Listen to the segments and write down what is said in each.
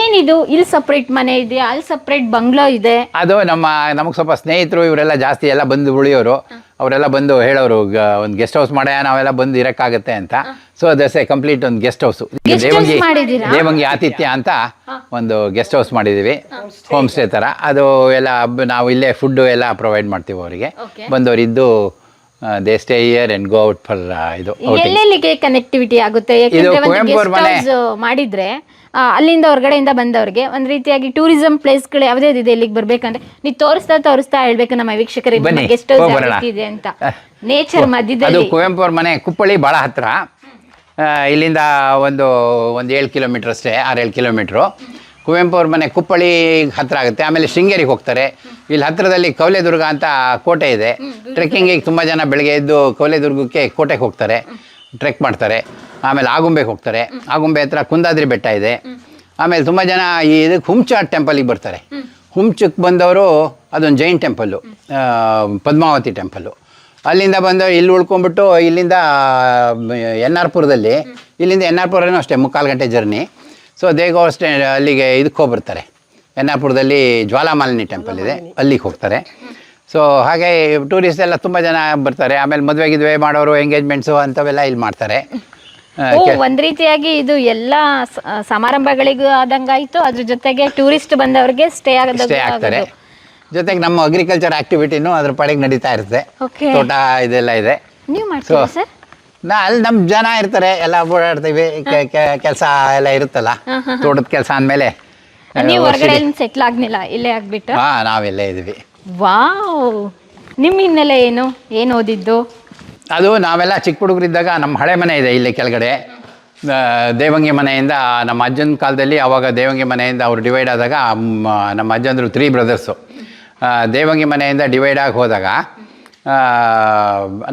ಏನಿದು? ಇಲ್ಲಿ ಸಪ್ರೇಟ್ ಮನೆ ಇದೆ ಅಲ್ಲಿ ಸಪ್ರೇಟ್ ಬಂಗ್ಲೋ ಇದೆ? ಅದು ನಮ್ಮ ನಮಗೆ ಸ್ವಲ್ಪ ಸ್ನೇಹಿತರು ಇವರೆಲ್ಲ ಜಾಸ್ತಿ ಎಲ್ಲ ಬಂದು ಉಳಿಯೋರು. ಅವರೆಲ್ಲ ಬಂದು ಹೇಳೋರು ಒಂದು ಗೆಸ್ಟ್ ಹೌಸ್ ಮಾಡ ನಾವೆಲ್ಲ ಬಂದು ಇರಕ್ಕಾಗತ್ತೆ ಅಂತ. ಸೊ ದಸ್ ಎ ಕಂಪ್ಲೀಟ್ ಒಂದು ಗೆಸ್ಟ್ ಹೌಸ್ ದೇವಂಗಿ ದೇವಂಗಿ ಆತಿಥ್ಯ ಅಂತ ಒಂದು ಗೆಸ್ಟ್ ಹೌಸ್ ಮಾಡಿದೀವಿ ಹೋಮ್ ಸ್ಟೇ ಥರ ಅದು ಎಲ್ಲ ನಾವು ಇಲ್ಲೇ ಫುಡ್ಡು ಎಲ್ಲ ಪ್ರೊವೈಡ್ ಮಾಡ್ತೀವಿ ಅವರಿಗೆ. ಬಂದವರು ಇದ್ದು they stay here and go out for ಇದು ಎಲ್ಲೆಲ್ಲಿಗೆ ಕನೆಕ್ಟಿವಿಟಿ ಆಗುತ್ತೆ? ಕುವೆಂಪು ಮನೆ. ಮಾಡಿದ್ರೆ ಅಲ್ಲಿಂದ ಹೊರಗಡೆಯಿಂದ ಬಂದವ್ರಿಗೆ ಒಂದು ರೀತಿಯಾಗಿ ಟೂರಿಸಂ ಪ್ಲೇಸ್ಗಳು ಯಾವ್ದೇ ಇದೆ ಇಲ್ಲಿಗೆ ಬರ್ಬೇಕಂದ್ರೆ ನೀವು ತೋರಿಸ್ತಾ ತೋರಿಸ್ತಾ ಹೇಳ್ಬೇಕು ನಮ್ಮ ವೀಕ್ಷಕರಿಗೆ ಗೆಸ್ಟ್ ಹೌಸ್ ಇದೆ ಅಂತ. ನೇಚರ್ ಮಧ್ಯದಲ್ಲಿ. ಕುವೆಂಪು ಅವ್ರ ಮನೆ ಕುಪ್ಪಳಿ ಭಾಳ ಹತ್ರ. ಇಲ್ಲಿಂದ ಒಂದು ಒಂದು ಏಳು ಕಿಲೋಮೀಟರ್ ಅಷ್ಟೇ ಆರೇಳು ಕಿಲೋಮೀಟ್ರು ಕುವೆಂಪು ಅವ್ರ ಮನೆ ಕುಪ್ಪಳಿ ಹತ್ರ ಆಗುತ್ತೆ. ಆಮೇಲೆ ಶೃಂಗೇರಿಗೆ ಹೋಗ್ತಾರೆ. ಇಲ್ಲಿ ಹತ್ರದಲ್ಲಿ ಕೌಲೆದುರ್ಗ ಅಂತ ಕೋಟೆ ಇದೆ. ಟ್ರೆಕ್ಕಿಂಗಿಗೆ ತುಂಬ ಜನ ಬೆಳಗ್ಗೆ ಎದ್ದು ಕೌಲೆದುರ್ಗಕ್ಕೆ ಕೋಟೆಗೆ ಹೋಗ್ತಾರೆ. ಟ್ರೆಕ್ ಮಾಡ್ತಾರೆ. ಆಮೇಲೆ ಆಗುಂಬೆಗೆ ಹೋಗ್ತಾರೆ. ಆಗುಂಬೆ ಹತ್ರ ಕುಂದಾದ್ರಿ ಬೆಟ್ಟ ಇದೆ. ಆಮೇಲೆ ತುಂಬ ಜನ ಈ ಇದಕ್ಕೆ ಹುಂಚಾಟ್ ಟೆಂಪಲಿಗೆ ಬರ್ತಾರೆ. ಹುಂಚಕ್ಕೆ ಬಂದವರು ಅದೊಂದು ಜೈನ್ ಟೆಂಪಲ್ಲು ಪದ್ಮಾವತಿ ಟೆಂಪಲ್ಲು ಅಲ್ಲಿಂದ ಬಂದು ಇಲ್ಲಿ ಉಳ್ಕೊಂಡ್ಬಿಟ್ಟು ಇಲ್ಲಿಂದ ಎನ್ ಆರ್ ಪುರದಲ್ಲಿ ಇಲ್ಲಿಂದ ಎನ್ ಆರ್ ಪುರನೂ ಅಷ್ಟೇ ಮುಕ್ಕಾಲು ಗಂಟೆ ಜರ್ನಿ ಸೊ ದೇಗೋ ಅಷ್ಟೇ ಅಲ್ಲಿಗೆ ಇದಕ್ಕೆ ಹೋಗ್ಬರ್ತಾರೆ ಎನ್ ಆರ್ ಪುರದಲ್ಲಿ ಜ್ವಾಲಾಮಾಲಿನಿ. ಟೆಂಪಲ್ ಇದೆ ಅಲ್ಲಿಗೆ ಹೋಗ್ತಾರೆ. ಸೊ ಹಾಗೆ ಟೂರಿಸ್ಟ್ ಎಲ್ಲ ತುಂಬ ಜನ ಬರ್ತಾರೆ. ಆಮೇಲೆ ಮದುವೆ ಗಿದ್ವೆ ಮಾಡೋರು ಎಂಗೇಜ್ಮೆಂಟ್ಸು ಅಂಥವೆಲ್ಲ ಇಲ್ಲಿ ಮಾಡ್ತಾರೆ. ಓ ಒಂದ್ ರೀತಿಯಾಗಿ ಇದು ಎಲ್ಲಾ ಸಮಾರಂಭಗಳಿಗೂ ಆದಂಗಾಯ್ತು ಅದ್ರ ಜೊತೆಗೆ ಟೂರಿಸ್ಟ್ ಬಂದವರಿಗೆ ಸ್ಟೇ ಸ್ಟೇ ಆಗ್ತಾರೆ. ಆಗೋದು. ಜೊತೆಗೆ ನಮ್ಮ ಅಗ್ರಿಕಲ್ಚರ್ ಆಕ್ಟಿವಿಟಿನೂ ಅದ್ರ ಪಡೆಗೆ ನಡೀತಾ ಇರುತ್ತೆ. Okay. ತೋಟ ಇದೆಲ್ಲ ಇದೆ. ನೀವು ಮಾಡ್ತೀರಾ So, ಸರ್ ನಾ ಅಲ್ಲಿ ನಮ್ಮ ಜನ ಇರ್ತಾರೆ ಎಲ್ಲ ಓಡಾಡ್ತೀವಿ. ಕೆಲಸ ಎಲ್ಲ ಇರುತ್ತಲ್ಲ ತೋಟದ ಕೆಲಸ ಅಂದಮೇಲೆ ನೀವು ಹೊರಗಡೆ ಸೆಟ್ಲ್ ಆಗ್ನಿಲ್ಲ ಇಲ್ಲೇ ಆಗ್ಬಿಟ್ಟು? ಹಾ ನಾವೆಲ್ಲೇ ಇದೀವಿ. ವಾವ್! ನಿಮ್ಮ ಹಿನ್ನೆಲೆ ಏನು? ಏನು ಓದಿದ್ದು? ಅದು ನಾವೆಲ್ಲ ಚಿಕ್ಕ ಹುಡುಗರಿದ್ದಾಗ ನಮ್ಮ ಹಳೆ ಮನೆ ಇದೆ ಇಲ್ಲಿ ಕೆಳಗಡೆ. ದೇವಂಗಿ ಮನೆಯಿಂದ ನಮ್ಮ ಅಜ್ಜನ ಕಾಲದಲ್ಲಿ ಅವಾಗ ದೇವಂಗಿ ಮನೆಯಿಂದ ಅವರು ಡಿವೈಡ್ ಆದಾಗ ನಮ್ಮ ಅಜ್ಜಂದರು ತ್ರೀ ಬ್ರದರ್ಸು ದೇವಂಗಿ ಮನೆಯಿಂದ ಡಿವೈಡ್ ಆಗಿ ಹೋದಾಗ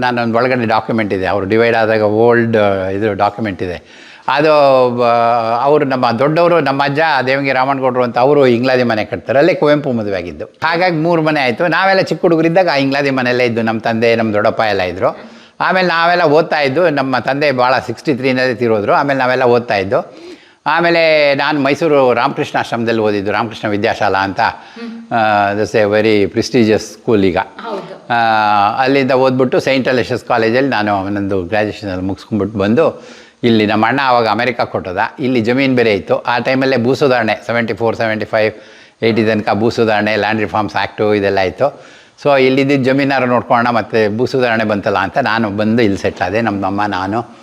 ನಾನೊಂದು ಒಳಗಡೆ ಡಾಕ್ಯುಮೆಂಟ್ ಇದೆ. ಅವರು ಡಿವೈಡ್ ಆದಾಗ ಓಲ್ಡ್ ಇದು ಡಾಕ್ಯುಮೆಂಟ್ ಇದೆ. ಅದು ಅವರು ನಮ್ಮ ದೊಡ್ಡವರು, ನಮ್ಮ ಅಜ್ಜ, ದೇವಂಗಿ ರಾಮಣ್ಣಗೌಡರು ಅಂತ ಅವರು ಇಂಗ್ಲಾದಿ ಮನೆ ಕಟ್ತಾರೆ. ಅಲ್ಲೇ ಕುವೆಂಪು ಮದುವೆ ಆಗಿದ್ದು. ಹಾಗಾಗಿ ಮೂರು ಮನೆ ಆಯಿತು. ನಾವೆಲ್ಲ ಚಿಕ್ಕ ಹುಡುಗರಿದ್ದಾಗ ಆ ಇಂಗ್ಲಾದಿ ಮನೆಯಲ್ಲೇ ಇದ್ದು ನಮ್ಮ ತಂದೆ, ನಮ್ಮ ದೊಡ್ಡಪ್ಪ ಎಲ್ಲ ಇದ್ದರು ಆಮೇಲೆ ನಾವೆಲ್ಲ ಓದ್ತಾ ಇದ್ದು ನಮ್ಮ ತಂದೆ ಭಾಳ ಸಿಕ್ಸ್ಟಿ ತ್ರೀನಲ್ಲಿ ತಿರೋದ್ರು ಆಮೇಲೆ ನಾವೆಲ್ಲ ಓದ್ತಾ ಇದ್ದು. ಆಮೇಲೆ ನಾನು ಮೈಸೂರು ರಾಮಕೃಷ್ಣ ಆಶ್ರಮದಲ್ಲಿ ಓದಿದ್ದು ರಾಮಕೃಷ್ಣ ವಿದ್ಯಾಶಾಲಾ ಅಂತ. That's a very prestigious school ಈಗ. ಅಲ್ಲಿಂದ ಓದ್ಬಿಟ್ಟು ಸೈಂಟ್ ಅಲೇಷಸ್ ಕಾಲೇಜಲ್ಲಿ ನಾನು ನಂದು ಗ್ರ್ಯಾಜುಯೇಷನಲ್ಲಿ ಮುಗಿಸ್ಕೊಂಡ್ಬಿಟ್ಟು ಬಂದು ಇಲ್ಲಿ ನಮ್ಮ ಅಣ್ಣ ಆವಾಗ ಅಮೆರಿಕ ಕೊಟ್ಟದ. ಇಲ್ಲಿ ಜಮೀನು ಬೇರೆ ಇತ್ತು. ಆ ಟೈಮಲ್ಲೇ ಭೂ ಸುಧಾರಣೆ seventy four seventy five eighty ತನಕ ಭೂ ಸುಧಾರಣೆ ಲ್ಯಾಂಡ್ ರಿಫಾರ್ಮ್ಸ್ ಆ್ಯಕ್ಟು ಇದೆಲ್ಲ ಇತ್ತು. ಸೊ ಇಲ್ಲಿದ್ದ ಜಮೀನಾರು ನೋಡ್ಕೊಳ್ಳೋಣ ಮತ್ತು ಭೂ ಸುಧಾರಣೆ ಬಂತಲ್ಲ ಅಂತ ನಾನು ಬಂದು ಇಲ್ಲಿ ಸೆಟ್ಲಾದೆ ನಮ್ಮ ಅಮ್ಮ, ನಾನು